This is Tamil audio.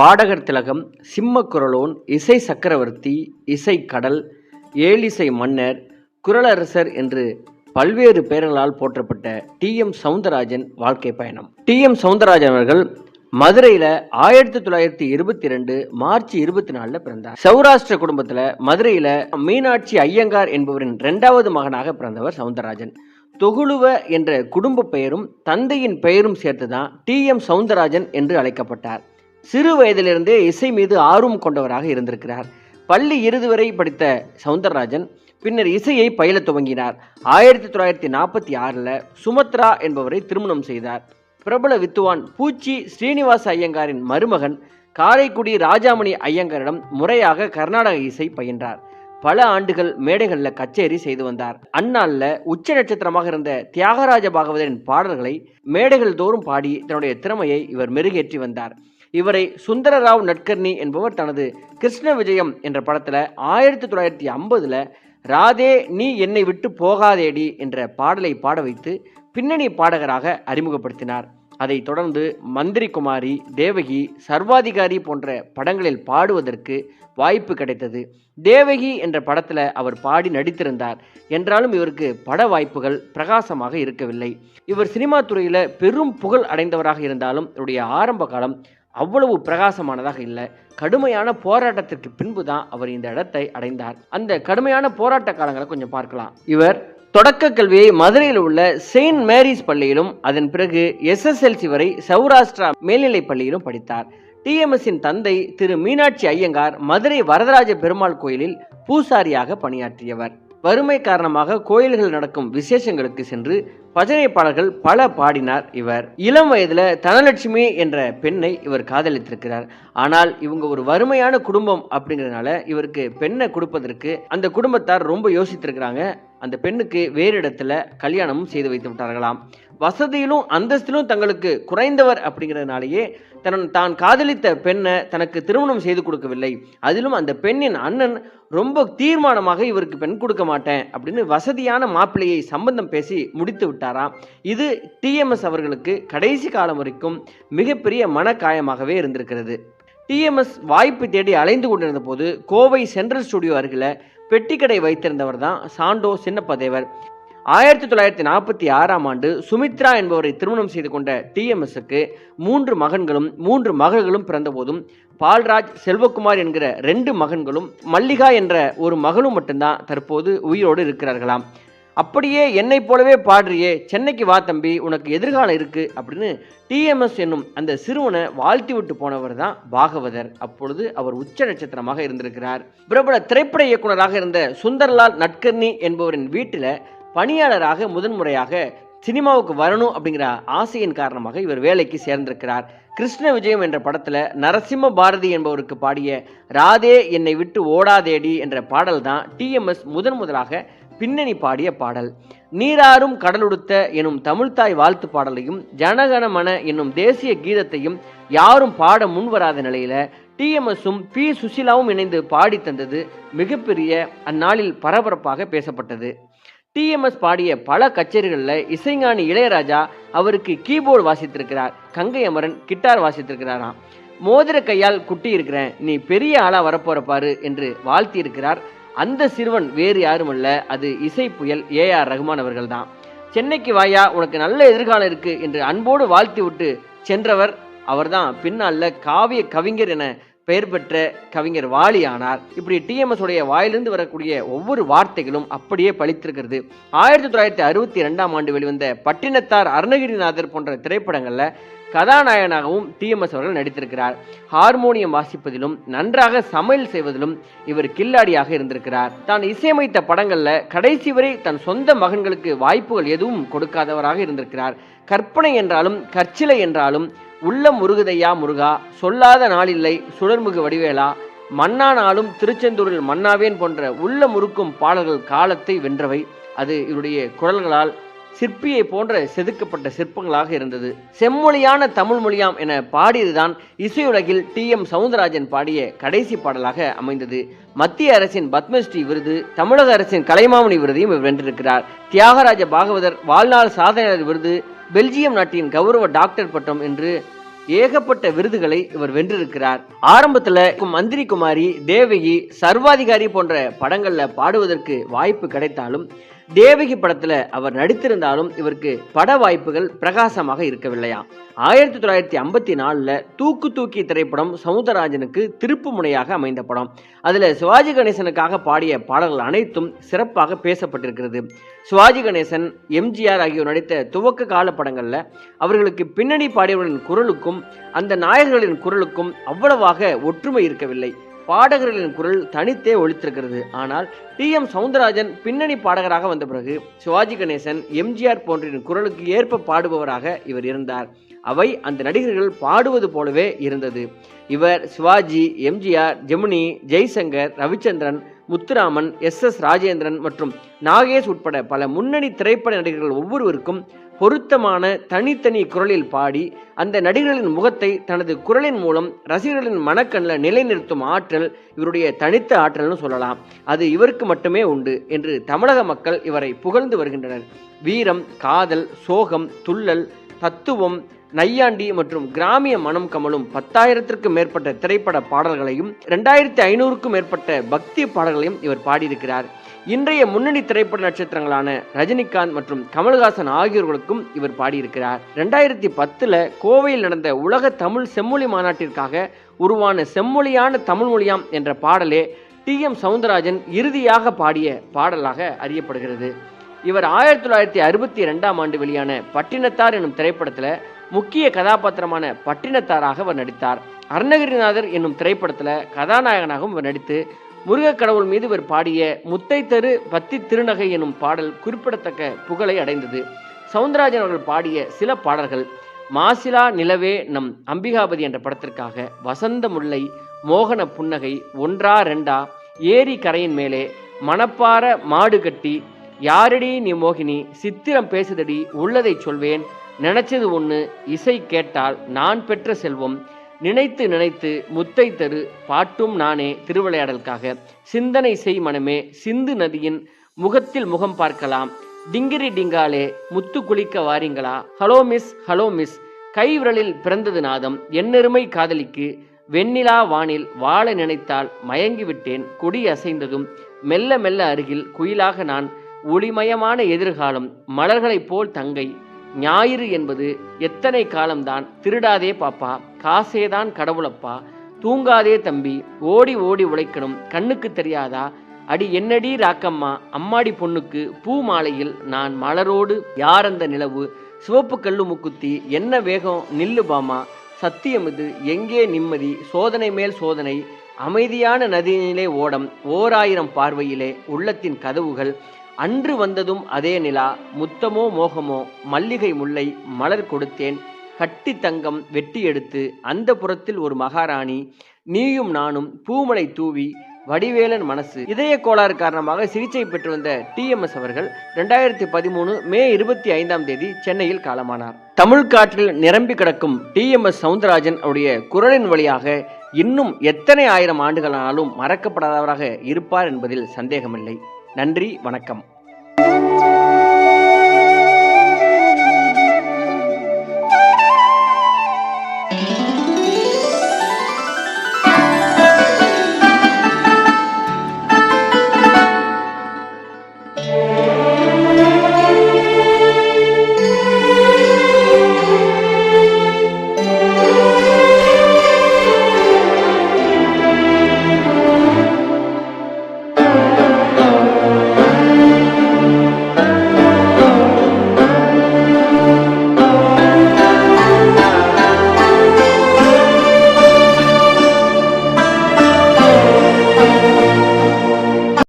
பாடகர் திலகம் சிம்ம குரலோன் இசை சக்கரவர்த்தி இசை கடல் ஏழிசை மன்னர் குரலரசர் என்று பல்வேறு பெயர்களால் போற்றப்பட்ட டி. எம். சவுந்தரராஜன் வாழ்க்கை பயணம். டி. எம். சவுந்தரராஜன் அவர்கள் மதுரையில் ஆயிரத்தி தொள்ளாயிரத்தி இருபத்தி ரெண்டு மார்ச் இருபத்தி நாலில் பிறந்தார். சௌராஷ்டிர குடும்பத்தில் மதுரையில் மீனாட்சி ஐயங்கார் என்பவரின் இரண்டாவது மகனாக பிறந்தவர் சவுந்தரராஜன். தொகுழுவ என்ற குடும்ப பெயரும் தந்தையின் பெயரும் சேர்த்துதான் டி. எம். சவுந்தரராஜன் என்று அழைக்கப்பட்டார். சிறு வயதிலிருந்தே இசை மீது ஆர்வம் கொண்டவராக இருந்திருக்கிறார். பள்ளி இறுதி வரை படித்த சவுந்தரராஜன் பின்னர் இசையை பயில துவங்கினார். ஆயிரத்தி தொள்ளாயிரத்தி நாற்பத்தி ஆறில் சுமத்ரா என்பவரை திருமணம் செய்தார். பிரபல வித்துவான் பூச்சி ஸ்ரீனிவாச ஐயங்காரின் மருமகன் காரைக்குடி ராஜாமணி ஐயங்காரிடம் முறையாக கர்நாடக இசை பயின்றார். பல ஆண்டுகள் மேடைகளில் கச்சேரி செய்து வந்தார். அந்நாளில் உச்ச நட்சத்திரமாக இருந்த தியாகராஜ பாகவதரின் பாடல்களை மேடைகள் தோறும் பாடி தன்னுடைய திறமையை இவர் மெருகேற்றி வந்தார். இவரை சுந்தரராவ் நட்கர்னி என்பவர் தனது கிருஷ்ண விஜயம் என்ற படத்தில் ஆயிரத்தி தொள்ளாயிரத்தி ஐம்பதில் ராதே நீ என்னை விட்டு போகாதேடி என்ற பாடலை பாட வைத்து பின்னணி பாடகராக அறிமுகப்படுத்தினார். அதைத் தொடர்ந்து மந்திரி குமாரி தேவகி சர்வாதிகாரி போன்ற படங்களில் பாடுவதற்கு வாய்ப்பு கிடைத்தது. தேவகி என்ற படத்தில் அவர் பாடி நடித்திருந்தார். என்றாலும் இவருக்கு பட வாய்ப்புகள் பிரகாசமாக இருக்கவில்லை. இவர் சினிமா துறையில் பெரும் புகழ் அடைந்தவராக இருந்தாலும் இவருடைய ஆரம்ப காலம் அவ்வளவு பிரகாசமானதாக இல்லை. கடுமையான போராட்டத்திற்கு பின்பு தான் அவர் இந்த இடத்தை அடைந்தார். அந்த கடுமையான போராட்ட காலங்களை கொஞ்சம் பார்க்கலாம். இவர் தொடக்க கல்வியை மதுரையில் உள்ள செயின்ட் மேரிஸ் பள்ளியிலும் அதன் பிறகு எஸ்எஸ்எல்சி வரை சௌராஷ்டிரா மேல்நிலைப் பள்ளியிலும் படித்தார். டிஎம்எஸ்ஸின் தந்தை திரு மீனாட்சி ஐயங்கார் மதுரை வரதராஜ பெருமாள் கோயிலில் பூசாரியாக பணியாற்றியவர். வறுமை காரணமாக கோயில்கள் நடக்கும் விசேஷங்களுக்கு சென்று பஜனை பாடல்கள் பல பாடினார் இவர். இளம் வயதில் தனலட்சுமி என்ற பெண்ணை இவர் காதலித்திருக்கிறார். ஆனால் இவங்க ஒரு வறுமையான குடும்பம் அப்படிங்கிறதுனால இவருக்கு பெண்ணை கொடுப்பதற்கு அந்த குடும்பத்தார் ரொம்ப யோசித்திருக்கிறாங்க. அந்த பெண்ணுக்கு வேறு இடத்துல கல்யாணமும் செய்து வைத்து விட்டார்களாம். வசதியிலும் அந்தஸ்திலும் தங்களுக்கு குறைந்தவர் அப்படிங்கிறதுனாலேயே தன் தான் காதலித்த பெண்ணை தனக்கு திருமணம் செய்து கொடுக்கவில்லை. அதிலும் அந்த பெண்ணின் அண்ணன் ரொம்ப தீர்மானமாக இவருக்கு பெண் கொடுக்க மாட்டேன் அப்படின்னு வசதியான மாப்பிள்ளையை சம்பந்தம் பேசி முடித்து விட்டாராம். இது டிஎம்எஸ் அவர்களுக்கு கடைசி காலம் வரைக்கும் மிகப்பெரிய மனக்காயமாகவே இருந்திருக்கிறது. டிஎம்எஸ் வாய்ப்பு தேடி அலைந்து கொண்டிருந்த போது கோவை சென்ட்ரல் ஸ்டுடியோ அருகில் பெட்டிக்கடை வைத்திருந்தவர் தான் சாண்டோ சின்னப்பதேவர் ஆயிரத்தி தொள்ளாயிரத்தி நாற்பத்தி ஆறாம் ஆண்டு சுமித்ரா என்பவரை திருமணம் செய்து கொண்ட டிஎம்எஸ்க்கு மூன்று மகன்களும் மூன்று மகள்களும் பிறந்தபோதும் பால்ராஜ் செல்வகுமார் என்கிற ரெண்டு மகன்களும் மல்லிகா என்ற ஒரு மகளும் மட்டும்தான் தற்போது உயிரோடு இருக்கிறார்களாம். அப்படியே என்னை போலவே பாடுறியே சென்னைக்கு வா தம்பி உனக்கு எதிர்காலம் இருக்கு அப்படின்னு டிஎம்எஸ் என்னும் அந்த சிறுவனை வாழ்த்தி விட்டு போனவர் தான் பாகவதர். அப்பொழுது அவர் உச்ச நட்சத்திரமாக இருந்திருக்கிறார். பிரபல திரைப்பட இயக்குனராக இருந்த சுந்தர்லால் நட்கர்னி என்பவரின் வீட்டில் பணியாளராக முதன்முறையாக சினிமாவுக்கு வரணும் அப்படிங்கிற ஆசையின் காரணமாக இவர் வேலைக்கு சேர்ந்திருக்கிறார். கிருஷ்ண விஜயம் என்ற படத்தில் நரசிம்ம பாரதி என்பவருக்கு பாடிய ராதே என்னை விட்டு ஓடாதேடி என்ற பாடல் தான் டிஎம்எஸ் முதன் முதலாக பின்னணி பாடிய பாடல். நீராறும் கடலுடுத்த எனும் தமிழ்தாய் வாழ்த்து பாடலையும் ஜனகணமன என்னும் தேசிய கீதத்தையும் யாரும் பாட முன்வராத நிலையில டிஎம்எஸும் பி. சுசிலாவும் இணைந்து பாடி தந்தது மிகப்பெரிய அந்நாளில் பரபரப்பாக பேசப்பட்டது. டிஎம்எஸ் பாடிய பல கச்சேரிகளில் இசைஞானி இளையராஜா அவருக்கு கீபோர்டு வாசித்திருக்கிறார் கங்கை அமரன் கிட்டார் வாசித்திருக்கிறாராம். மோதிர கையால் குட்டி இருக்கிறேன் நீ பெரிய ஆளா வரப்போற பாரு என்று வாழ்த்தியிருக்கிறார். அந்த சிறுவன் வேறு யாருமல்ல அது இசை புயல் ஏ ஆர் ரகுமான் அவர்கள் தான் சென்னைக்கு வாயா உனக்கு நல்ல எதிர்காலம் இருக்கு என்று அன்போடு வாழ்த்தி விட்டு சென்றவர் அவர்தான். பின்னால காவிய கவிஞர் என பெயர் பெற்ற கவிஞர் வாலி ஆனார். இப்படி டிஎம்எஸ் உடைய வாயிலிருந்து வரக்கூடிய ஒவ்வொரு வார்த்தைகளும் அப்படியே பழித்திருக்கிறது ஆயிரத்தி தொள்ளாயிரத்தி அறுபத்தி ரெண்டாம் ஆண்டு வெளிவந்த பட்டினத்தார் அருணகிரிநாதர் போன்ற திரைப்படங்களில் கதாநாயகனாகவும் டிஎம்எஸ் அவர்கள் நடித்திருக்கிறார். ஹார்மோனியம் வாசிப்பதிலும் நன்றாக சமையல் செய்வதிலும் இவர் கில்லாடியாக இருந்திருக்கிறார். தான் இசையமைத்த படங்களில் கடைசி வரை தன் சொந்த மகன்களுக்கு வாய்ப்புகள் எதுவும் கொடுக்காதவராக இருந்திருக்கிறார். கற்பனை என்றாலும் கற்சிலை என்றாலும் உள்ளம் முருகுதையா முருகா சொல்லாத நாளில்லை சுடர்முகு வடிவேலா மன்னானாலும் திருச்செந்தூரில் மன்னாவேன் போன்ற உள்ள முறுக்கும் பாடல்கள் காலத்தை வென்றவை. அது இவருடைய குரல்களால் சிற்பியை போன்ற செதுக்கப்பட்ட சிற்பங்களாக இருந்தது. செம்மொழியான தமிழ் மொழியாம் என பாடியதுதான் இசையுலகில் டி. எம். சவுந்தரராஜன் பாடிய கடைசி பாடலாக அமைந்தது. மத்திய அரசின் பத்மஸ்ரீ விருது தமிழக அரசின் கலைமாமணி விருதையும் இவர் வென்றிருக்கிறார். தியாகராஜ பாகவதர் வாழ்நாள் சாதனையாளர் விருது பெல்ஜியம் நாட்டின் கௌரவ டாக்டர் பட்டம் என்று ஏகப்பட்ட விருதுகளை இவர் வென்றிருக்கிறார். ஆரம்பத்துல மந்திரி குமாரி தேவகி சர்வாதிகாரி போன்ற படங்கள்ல பாடுவதற்கு வாய்ப்பு கிடைத்தாலும் தேவகி படத்துல அவர் நடித்திருந்தாலும் இவருக்கு பட வாய்ப்புகள் பிரகாசமாக இருக்கவில்லையா? ஆயிரத்தி தொள்ளாயிரத்தி ஐம்பத்தி நாலுல தூக்கு தூக்கி திரைப்படம் சமுதராஜனுக்கு திருப்பு முனையாக அமைந்த படம். அதுல சிவாஜி கணேசனுக்காக பாடிய பாடல்கள் அனைத்தும் சிறப்பாக பேசப்பட்டிருக்கிறது. சிவாஜி கணேசன் எம்ஜிஆர் ஆகியோர் நடித்த துவக்க கால படங்கள்ல அவர்களுக்கு பின்னணி பாடியவர்களின் குரலுக்கும் அந்த நாயகர்களின் குரலுக்கும் அவ்வளவாக ஒற்றுமை இருக்கவில்லை. பாடகர்களின் குரல் தனித்தே ஒழித்திருக்கிறது. ஆனால் டி எம். சவுந்தரராஜன் பின்னணி பாடகராக வந்த பிறகு சிவாஜி கணேசன் எம்ஜிஆர் போன்றின் குரலுக்கு ஏற்ப பாடுபவராக இவர் இருந்தார். அவை அந்த நடிகர்கள் பாடுவது போலவே இருந்தது. இவர் Sivaji MGR Gemini Jaishankar Ravichandran Muthuraman S. S. Rajendran மற்றும் நாகேஷ் உட்பட பல முன்னணி திரைப்பட நடிகர்கள் ஒவ்வொருவருக்கும் பொருத்தமான தனித்தனி குரலில் பாடி அந்த நடிகர்களின் முகத்தை தனது குரலின் மூலம் ரசிகர்களின் மனக்கண்ணில் நிலைநிறுத்தும் ஆற்றல் இவருடைய தனித்த ஆற்றல்னு சொல்லலாம். அது இவருக்கு மட்டுமே உண்டு என்று தமிழக மக்கள் இவரை புகழ்ந்து வருகின்றனர். வீரம் காதல் சோகம் துள்ளல் தத்துவம் நையாண்டி மற்றும் கிராமிய மனம் கமலும் பத்தாயிரத்திற்கும் மேற்பட்ட திரைப்பட பாடல்களையும் ரெண்டாயிரத்தி ஐநூறுக்கும் மேற்பட்ட பக்தி பாடல்களையும் இவர் பாடியிருக்கிறார். இன்றைய முன்னணி திரைப்பட நட்சத்திரங்களான ரஜினிகாந்த் மற்றும் கமல்ஹாசன் ஆகியோர்களுக்கும் இவர் பாடியிருக்கிறார். ரெண்டாயிரத்தி பத்துல கோவையில் நடந்த உலக தமிழ் செம்மொழி மாநாட்டிற்காக உருவான செம்மொழியான தமிழ் மொழியாம் என்ற பாடலே டி எம் சவுந்தரராஜன் இறுதியாக பாடிய பாடலாக அறியப்படுகிறது. இவர் ஆயிரத்தி தொள்ளாயிரத்தி அறுபத்தி ரெண்டாம் ஆண்டு வெளியான பட்டினத்தார் எனும் திரைப்படத்தில் முக்கிய கதாபாத்திரமான பட்டினத்தாராக அவர் நடித்தார். அருணகிரிநாதர் என்னும் திரைப்படத்தில் கதாநாயகனாகவும் இவர் நடித்து முருகக் கடவுள் மீது இவர் பாடிய முத்தை தரு பத்தி திருநகை எனும் பாடல் குறிப்பிடத்தக்க புகழை அடைந்தது. சவுந்தரராஜன் அவர்கள் பாடிய சில பாடல்கள் மாசிலா நிலவே நம் அம்பிகாபதி என்ற படத்திற்காக வசந்த முல்லை மோகன புன்னகை ஒன்றா ரெண்டா ஏரி கரையின் மேலே மணப்பார மாடு கட்டி யாரடி நீ மோகினி? சித்திரம் பேசுதடி உள்ளதை சொல்வேன். நினைச்சது ஒன்று இசை கேட்டால் நான் பெற்ற செல்வம். நினைத்து நினைத்து முத்தை தரு பாட்டும் நானே திருவிளையாடலுக்காக. சிந்தனை செய் மனமே சிந்து நதியின் முகத்தில் முகம் பார்க்கலாம். டிங்கிரி டிங்காலே முத்து குளிக்க வாரீங்களா? Hello miss hello miss. கைவிரலில் பிறந்தது நாதம். என்னெருமை காதலிக்கு வெண்ணிலா வானில் வாழ நினைத்தால் மயங்கி விட்டேன் கொடி அசைந்ததும் மெல்ல மெல்ல அருகில் குயிலாக நான் ஒளிமயமான எதிர்காலம் மலர்களைப் போல் தங்கை. ஞாயிறு என்பது எத்தனை காலம்தான்? திருடாதே பாப்பா காசேதான் கடவுளப்பா. தூங்காதே தம்பி ஓடி ஓடி உழைக்கணும் கண்ணுக்கு தெரியாதா? அடி என்னடி ராக்கம்மா அம்மாடி பொண்ணுக்கு பூ மாலையில் நான் மலரோடு யார் அந்த நிலவு? சிவப்பு கல்லு முக்குத்தி என்ன வேகம் நில்லு பாமா? சத்தியம் இது எங்கே நிம்மதி? சோதனை மேல் சோதனை. அமைதியான நதியினிலே ஓடம் ஓராயிரம் பார்வையிலே உள்ளத்தின் கதவுகள். அன்று வந்ததும் அதே நிலா முத்தமோ மோகமோ மல்லிகை முல்லை மலர் கொடுத்தேன். கட்டி தங்கம் வெட்டி எடுத்து அந்த புறத்தில் ஒரு மகாராணி நீயும் நானும் பூமலை தூவி வடிவேலன் மனசு. இதய கோளாறு காரணமாக சிகிச்சை பெற்று வந்த டிஎம்எஸ் அவர்கள் ரெண்டாயிரத்தி பதிமூணு மே இருபத்தி ஐந்தாம் தேதி சென்னையில் காலமானார். தமிழ் காற்றில் நிரம்பி கிடக்கும் டிஎம்எஸ் சவுந்தரராஜன் அவருடைய குரலின் வழியாக இன்னும் எத்தனை ஆயிரம் ஆண்டுகளானாலும் மறக்கப்படாதவராக இருப்பார் என்பதில் சந்தேகமில்லை. நன்றி வணக்கம்.